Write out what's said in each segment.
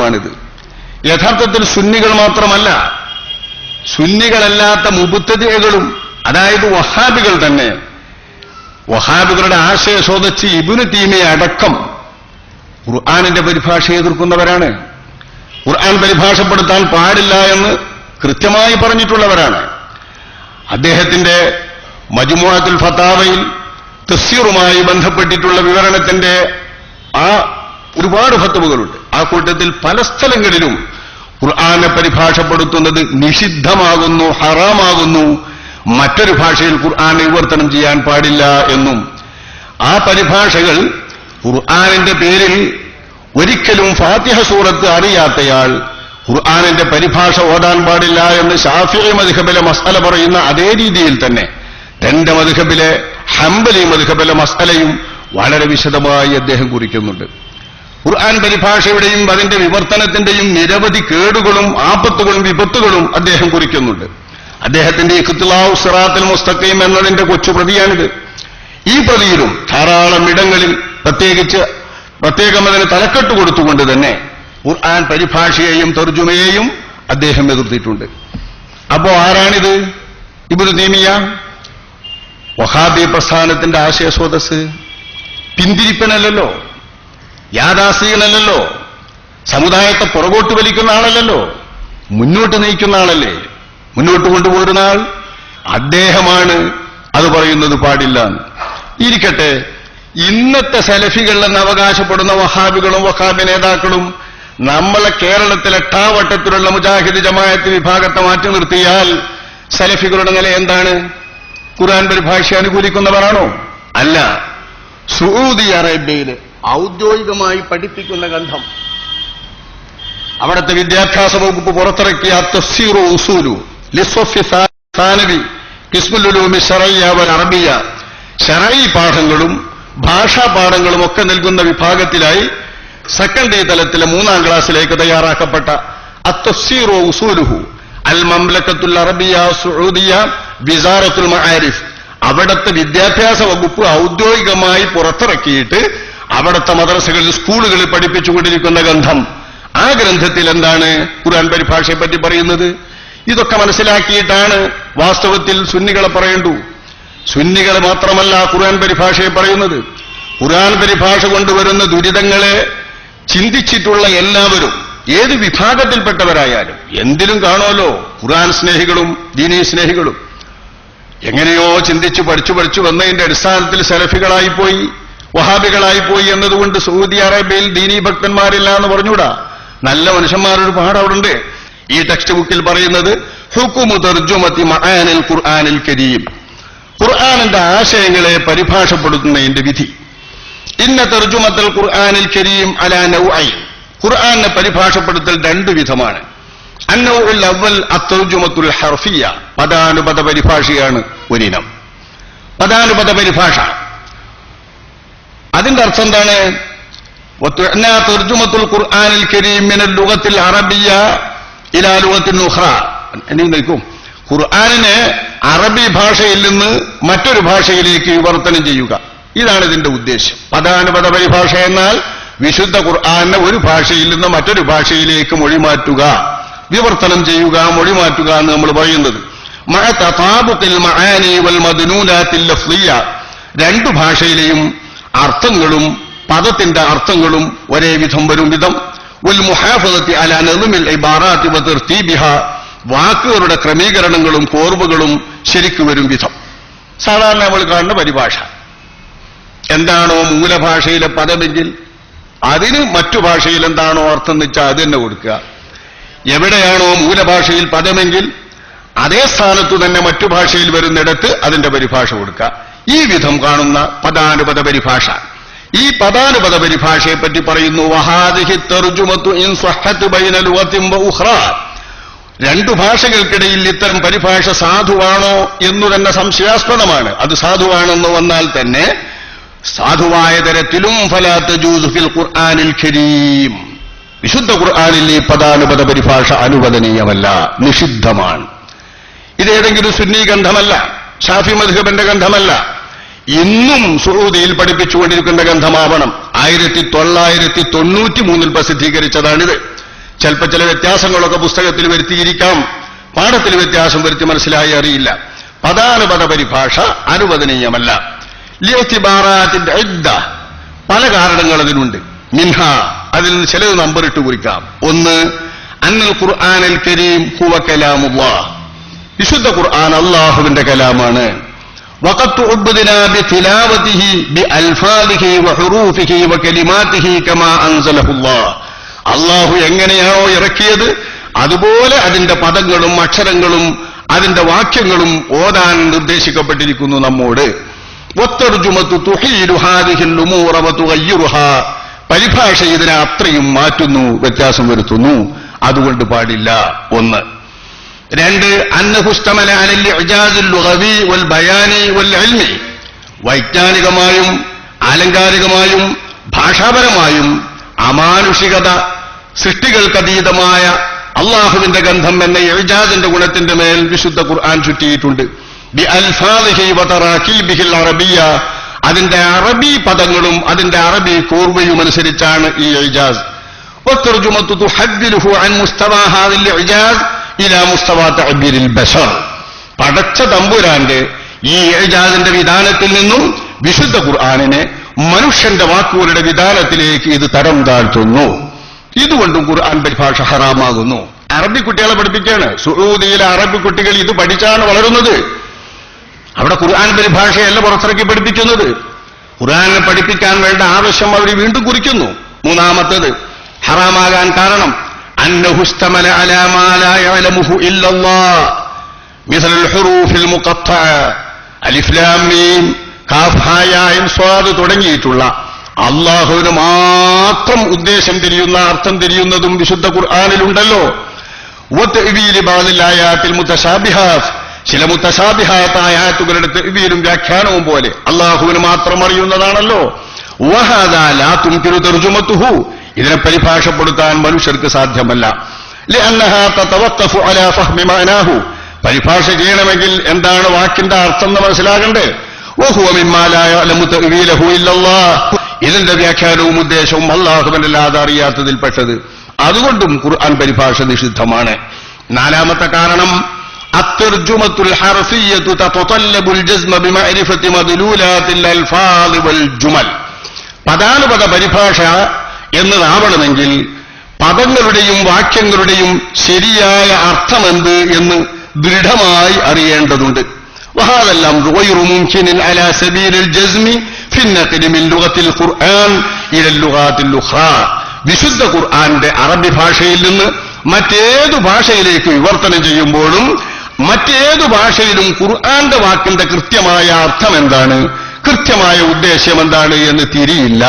ഗ്രന്ഥമാണിത് യഥാർത്ഥത്തിൽ സുന്നികൾ മാത്രമല്ല സുന്നികളല്ലാത്ത മുബുത്തതികളും അതായത് വഹാബികൾ തന്നെ വഹാബികളുടെ ആശയ സ്വതച്ച് ഇബുന് തീമയെ അടക്കം ഖുർആാനിന്റെ പരിഭാഷയെ എതിർക്കുന്നവരാണ്. ഖുർആൻ പരിഭാഷപ്പെടുത്താൻ പാടില്ല എന്ന് കൃത്യമായി പറഞ്ഞിട്ടുള്ളവരാണ്. അദ്ദേഹത്തിന്റെ മജുമുഅത്തുൽ ഫത്താവയിൽ തസ്സീറുമായി ബന്ധപ്പെട്ടിട്ടുള്ള വിവരണത്തിന്റെ ആ ഒരുപാട് ഫത്തുവകളുണ്ട്. ആ കൂട്ടത്തിൽ പല സ്ഥലങ്ങളിലും ഖുർആാനെ പരിഭാഷപ്പെടുത്തുന്നത് നിഷിദ്ധമാകുന്നു ഹറാമാകുന്നു. മറ്റൊരു ഭാഷയിൽ ഖുർആൻ വിവർത്തനം ചെയ്യാൻ പാടില്ല എന്നും. ആ പരിഭാഷകൾ ഖുർആാനിന്റെ പേരിൽ ഒരിക്കലും ഫാത്തിഹ സൂറത്ത് അറിയാത്തയാൾ ഖുർആാനിന്റെ പരിഭാഷ ഓടാൻ പാടില്ല എന്ന് ഷാഫി മധുഹബിലെ മസാല പറയുന്ന അതേ രീതിയിൽ തന്നെ രണ്ട് മധുഹബിലെ ഹംബലി മധുഹബിലെ മസാലയും വളരെ വിശദമായി അദ്ദേഹം കുറിക്കുന്നുണ്ട്. ഖുർആൻ പരിഭാഷയുടെയും അതിന്റെ വിവർത്തനത്തിന്റെയും നിരവധി കേടുകളും ആപത്തുകളും വിപത്തുകളും അദ്ദേഹം കുറിക്കുന്നുണ്ട്. അദ്ദേഹത്തിന്റെ ഇഖ്തിലാവ് സിറാത്തിൽ മുസ്തഖീം എന്നതിന്റെ കൊച്ചു പ്രതിയാണിത്. ഈ പ്രതിയിലും ധാരാളം ഇടങ്ങളിൽ പ്രത്യേകിച്ച് പ്രത്യേകം അതിന് തലക്കെട്ട് കൊടുത്തുകൊണ്ട് തന്നെ ഖുർആൻ പരിഭാഷയെയും തർജുമയെയും അദ്ദേഹം എതിർത്തിട്ടുണ്ട്. അപ്പോ ആരാണിത്? ഇബുദ് തീമിയ വഹാബി പ്രസ്ഥാനത്തിന്റെ ആശയസ്രോതസ് പിന്തിരിപ്പനല്ലല്ലോ. യാഥാസ്ഥികനല്ലല്ലോ സമുദായത്തെ പുറകോട്ട് വലിക്കുന്ന ആളല്ലല്ലോ. മുന്നോട്ട് നയിക്കുന്ന ആളല്ലേ. മുന്നോട്ട് കൊണ്ടുപോരുന്ന ആൾ അദ്ദേഹമാണ്. അത് പറയുന്നത് പാടില്ല. ഇരിക്കട്ടെ. ഇന്നത്തെ സലഫികളെന്ന് അവകാശപ്പെടുന്ന വഹാബികളും വഹാബി നേതാക്കളും നമ്മളെ കേരളത്തിലെ എട്ടാവട്ടത്തിലുള്ള മുജാഹിദ് ജമായത്ത് വിഭാഗത്തെ മാറ്റി നിർത്തിയാൽ സലഫികളുടെ നില എന്താണ്? ഖുർആൻ പരിഭാഷ അനുകൂലിക്കുന്നവരാണോ? അല്ല. സൗദി അറേബ്യയിൽ ഔദ്യോഗികമായി പഠിപ്പിക്കുന്ന ഗന്ധം. അവിടുത്തെ വിദ്യാഭ്യാസ വകുപ്പ് പുറത്തിറക്കിയ തഫ്സീറു ഉസൂലു ലിസ്വഫി കിസ്മുലുലൂമി ഷറയ്യ വൽ അറബിയ. ഷറൈ പാഠങ്ങളും ഭാഷാ പാഠങ്ങളും ഒക്കെ നൽകുന്ന വിഭാഗത്തിലായി സെക്കൻഡറി തലത്തിലെ മൂന്നാം ക്ലാസ്സിലേക്ക് തയ്യാറാക്കപ്പെട്ട അത്തഫ്സീറു ഉസൂലുഹു അൽ മംലക്കത്തുൽ അറബിയ സൗദിയ വിസാറത്തുൽ മഹാരിഫ്. അവിടുത്തെ വിദ്യാഭ്യാസ വകുപ്പ് ഔദ്യോഗികമായി പുറത്തിറക്കിയിട്ട് അവിടുത്തെ മദ്രസകളിൽ സ്കൂളുകളിൽ പഠിപ്പിച്ചുകൊണ്ടിരിക്കുന്ന ഗ്രന്ഥം ആ ഗ്രന്ഥത്തിൽ എന്താണ് ഖുർആൻ പരിഭാഷയെ പറ്റി പറയുന്നത്? ഇതൊക്കെ മനസ്സിലാക്കിയിട്ടാണ് വാസ്തവത്തിൽ സുന്നികളെ പറയേണ്ടു സുന്നികൾ മാത്രമല്ല ഖുർആൻ പരിഭാഷയെ പറയുന്നത്. ഖുർആൻ പരിഭാഷ കൊണ്ടുവരുന്ന ദുരിതങ്ങളെ ചിന്തിച്ചിട്ടുള്ള എല്ലാവരും ഏത് വിഭാഗത്തിൽപ്പെട്ടവരായാലും എന്തിലും കാണുമല്ലോ ഖുർആൻ സ്നേഹികളും ദീനീ സ്നേഹികളും. എങ്ങനെയോ ചിന്തിച്ചു പഠിച്ചു പഠിച്ചു വന്നതിന്റെ അടിസ്ഥാനത്തിൽ സെലഫികളായി പോയി വഹാബികളായി പോയി എന്നതുകൊണ്ട് സൗദി അറേബ്യയിൽ ദീനീ ഭക്തന്മാരില്ല എന്ന് പറഞ്ഞൂടാ നല്ല മനുഷ്യന്മാരൊരു പാടവിടെ അവിടെ ഉണ്ട് ഈ ടെക്സ്റ്റ് ബുക്കിൽ പറയുന്നത് ഖുർആാനിൽ കരീം. ഖുർആാനിന്റെ ആശയങ്ങളെ പരിഭാഷപ്പെടുത്തുന്നതിന്റെ വിധി. ഇന്ന തെർജുമത്തൽ ഖുർആാനിൽ കരീം അലാ ഐ ഖുർആാനെ പരിഭാഷപ്പെടുത്തൽ രണ്ടു വിധമാണ്. അന്നൌൽ അവൽ അത്തർജുമത്തുൽ ഹർഫിയ. പദാനുപദ പരിഭാഷയാണ് ഒരിനം. പദാനുപദ പരിഭാഷ. അതിന്റെ അർത്ഥം എന്താണ്? തുർജുമത്തുൽ ഖുർആാനിൽ കരീമിന ലുഗത്തിൽ അറബിയ ഇലാ ലുഗത്തിൽ നുഹ്റ എനിക്ക് നിൽക്കും. ഖുർആാനിനെ അറബി ഭാഷയിൽ നിന്ന് മറ്റൊരു ഭാഷയിലേക്ക് വിവർത്തനം ചെയ്യുക. ഇതാണ് ഇതിന്റെ ഉദ്ദേശ്യം പദാനുപദ പരിഭാഷ എന്നാൽ വിശുദ്ധ ഖുർആാനെ ഒരു ഭാഷയിൽ നിന്ന് മറ്റൊരു ഭാഷയിലേക്ക് മൊഴിമാറ്റുക. വിവർത്തനം ചെയ്യുക മൊഴിമാറ്റുക എന്ന് നമ്മൾ പറയുന്നത്. രണ്ട് ഭാഷയിലെയും അർത്ഥങ്ങളും പദത്തിന്റെ അർത്ഥങ്ങളും ഒരേ വിധം വരും വിധം. ഉൽ മുഹാഫദത്തി അല നെറുമിൽ വതർത്തീബിഹ വാക്കുകളുടെ ക്രമീകരണങ്ങളും കോർവുകളും ശരിക്കു വരും വിധം. സാധാരണ നമ്മൾ കാണുന്ന പരിഭാഷ. എന്താണോ മൂലഭാഷയിലെ പദമെങ്കിൽ അതിന് മറ്റു ഭാഷയിൽ എന്താണോ അർത്ഥം വെച്ചാൽ അത് തന്നെ കൊടുക്കുക. എവിടെയാണോ മൂലഭാഷയിൽ പദമെങ്കിൽ അതേ സ്ഥാനത്തു തന്നെ മറ്റു ഭാഷയിൽ വരുന്നിടത്ത് അതിന്റെ പരിഭാഷ കൊടുക്കുക. ഈ വിധം കാണുന്ന പദാനുപദ പരിഭാഷ ഈ പദാനുപദ പരിഭാഷയെ പറ്റി പറയുന്നു വഹാദിഹി ഇൻ രണ്ടു ഭാഷകൾക്കിടയിൽ ഇത്തരം പരിഭാഷ സാധുവാണോ എന്നു തന്നെ സംശയാസ്പദമാണ്. അത് സാധുവാണെന്ന് വന്നാൽ തന്നെ സാധുവായ തരത്തിലും ഫലാത്ത് ജൂസുഫിൽ ഖുർആാനിൽ ഖരീം വിശുദ്ധ ഖുർആാനിൽ ഈ പദാനുപദ പരിഭാഷ അനുവദനീയമല്ല നിഷിദ്ധമാണ്. ഇതേതെങ്കിലും സുന്നി ഗന്ധമല്ല ഷാഫി മധുഹബന്റെ ഗന്ധമല്ല ഇന്നും സൗദിയിൽ പഠിപ്പിച്ചുകൊണ്ടിരിക്കുന്ന ഗന്ധമാവണം ആയിരത്തി തൊള്ളായിരത്തി തൊണ്ണൂറ്റി മൂന്നിൽ പ്രസിദ്ധീകരിച്ചതാണിത്. ചിലപ്പോൾ ചില വ്യത്യാസങ്ങളൊക്കെ പുസ്തകത്തിൽ വരുത്തിയിരിക്കാം. പാഠത്തിൽ വ്യത്യാസം വരുത്തി മനസ്സിലായി അറിയില്ല. പദാനുപദ പരിഭാഷ അനുവദനീയമല്ല. ലിയത്തിബാറാത്തിന്റെ ഇദ്ദ. പല കാരണങ്ങൾ അതിനുണ്ട്. മിൻഹ. അതിൽ നിന്ന് ചിലത് നമ്പറിട്ട് കുറിക്കാം. ഒന്ന് അന്നൽ ഖുർആാനൽ കരീം ഹുവ കലാമുല്ലാഹ് വിശുദ്ധ ഖുർആൻ അള്ളാഹുവിന്റെ കലാമാണ് وقد تعبدنا بتلاوته بألفاظه وحروفه وكلماته كما أنزله الله അള്ളാഹു എങ്ങനെയാണോ ഇറക്കിയത് അതുപോലെ അതിന്റെ പദങ്ങളും അക്ഷരങ്ങളും അതിന്റെ വാക്യങ്ങളും ഓതാൻ നിർദ്ദേശിക്കപ്പെട്ടിരിക്കുന്നു നമ്മോട് വത്തർജുമത്തു തുഹീലു ഹാദിഹിൽ ഉമൂറ വതുഗയ്യിറുഹാ. പരിഭാഷ ഇതിനെ അത്രയും മാറ്റുന്നു വ്യത്യാസം വരുത്തുന്നു അതുകൊണ്ട് പാടില്ല ഒന്ന് രണ്ട് ലുഗവി വൽ ബയാനി വൽ വൈജ്ഞാനികമായും ആലങ്കാരികമായും ഭാഷാപരമായും അമാനുഷികത സൃഷ്ടികൾക്കതീതമായ അള്ളാഹുവിന്റെ ഗന്ധം എന്ന ഇജാസിന്റെ ഗുണത്തിന്റെ മേൽ വിശുദ്ധ ഖുർആൻ ചുറ്റിയിട്ടുണ്ട്. ബി അൽഫാദിഹി അറബിയ. അതിന്റെ അറബി പദങ്ങളും അതിന്റെ അറബി കൂർവയും അനുസരിച്ചാണ് ഈ ഇജാസ്. ഇലാ പടച്ച തമ്പുരാന്റെ ഈ ഏജാദിന്റെ വിധാനത്തിൽ നിന്നും വിശുദ്ധ ഖുർആാനിനെ മനുഷ്യന്റെ വാക്കുകളുടെ വിധാനത്തിലേക്ക് ഇത് തരം താഴ്ത്തുന്നു. ഇതുകൊണ്ടും ഖുർആൻ പരിഭാഷ ഹറാമാകുന്നു. അറബി കുട്ടികളെ പഠിപ്പിക്കുകയാണ് സുഹൂദിയിലെ അറബി കുട്ടികൾ ഇത് പഠിച്ചാണ് വളരുന്നത്. അവിടെ ഖുർആൻ പരിഭാഷയല്ല പുറത്തിറക്കി പഠിപ്പിക്കുന്നത്. ഖുർആാനെ പഠിപ്പിക്കാൻ വേണ്ട ആവശ്യം അവർ വീണ്ടും കുറിക്കുന്നു. മൂന്നാമത്തത് ഹറാമാകാൻ കാരണം അന്നഹുസ്തമല അലാമാലമുഹു ഇല്ലല്ലാ مثل الحروف المقطعة ألف لام ميم കാഫ് ഹായ ഐൻ സ്വാദ് തുടങ്ങിയിട്ടുള്ള അള്ളാഹുവിന് മാത്രം ഉദ്ദേശം തിരിയുന്ന അർത്ഥം തിരിയുന്നതും വിശുദ്ധ ഖുർആാനിലുണ്ടല്ലോ വത്തഅ്വീലി ബഅദിൽ ആയാത്തിൽ മുതശാബിഹാത്ത് ചില മുത്തശാബിഹാത്തായ ആയത്തുകളുടെ തെവീലും വ്യാഖ്യാനവും പോലെ അള്ളാഹുവിന് മാത്രം അറിയുന്നതാണല്ലോ വഹാദാ ലാ തുംകിനു തർജുമത്തുഹു ഇതിനെ പരിഭാഷപ്പെടുത്താൻ മനുഷ്യർക്ക് സാധ്യമല്ല لأنها تتوقف على فهم معناه പരിഭാഷ ചെയ്യണമെങ്കിൽ എന്താണ് വാക്കിന്റെ അർത്ഥം എന്ന് മനസ്സിലാകണ്ടേ وهو مما لا يعلم تأويله إلا الله ഇതിന്റെ വ്യാഖ്യാനവും ഉദ്ദേശവും അള്ളാഹുവിനല്ലാതെ അറിയാത്തതിൽപ്പെട്ടത് അതുകൊണ്ടും ഖുർആൻ പരിഭാഷ നിഷിദ്ധമാണ് നാലാമത്തെ കാരണം الترجمة الحرفية تتطلب الجزم بمعرفة مدلولات الألفاظ والجمل പദാനുപദ പരിഭാഷ എന്നതാവണമെങ്കിൽ പദങ്ങളുടെയും വാക്യങ്ങളുടെയും ശരിയായ അർത്ഥമെന്ത് എന്ന് ദൃഢമായി അറിയേണ്ടതുണ്ട്. വിശുദ്ധ ഖുർആാന്റെ അറബി ഭാഷയിൽ നിന്ന് മറ്റേതു ഭാഷയിലേക്ക് വിവർത്തനം ചെയ്യുമ്പോഴും മറ്റേതു ഭാഷയിലും ഖുർആന്റെ വാക്കിന്റെ കൃത്യമായ അർത്ഥം എന്താണ് കൃത്യമായ ഉദ്ദേശ്യം എന്താണ് എന്ന് തിരിയില്ല.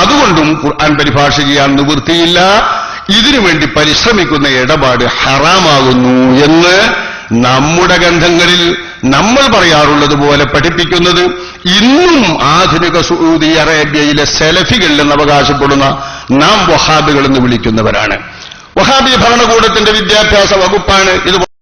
അതുകൊണ്ടും ഖുർആൻ പരിഭാഷ ചെയ്യാൻ നിവൃത്തിയില്ല ഇതിനുവേണ്ടി പരിശ്രമിക്കുന്ന ഇടപാട് ഹറാമാകുന്നു എന്ന് നമ്മുടെ ഗ്രന്ഥങ്ങളിൽ നമ്മൾ പറയാറുള്ളത് പോലെ പഠിപ്പിക്കുന്നത്. ഇന്നും ആധുനിക സൗദി അറേബ്യയിലെ സെലഫികൾ എന്ന് അവകാശപ്പെടുന്ന നാം വഹാബികൾ എന്ന് വിളിക്കുന്നവരാണ്. വഹാബി ഭരണകൂടത്തിന്റെ വിദ്യാഭ്യാസ വകുപ്പാണ് ഇത്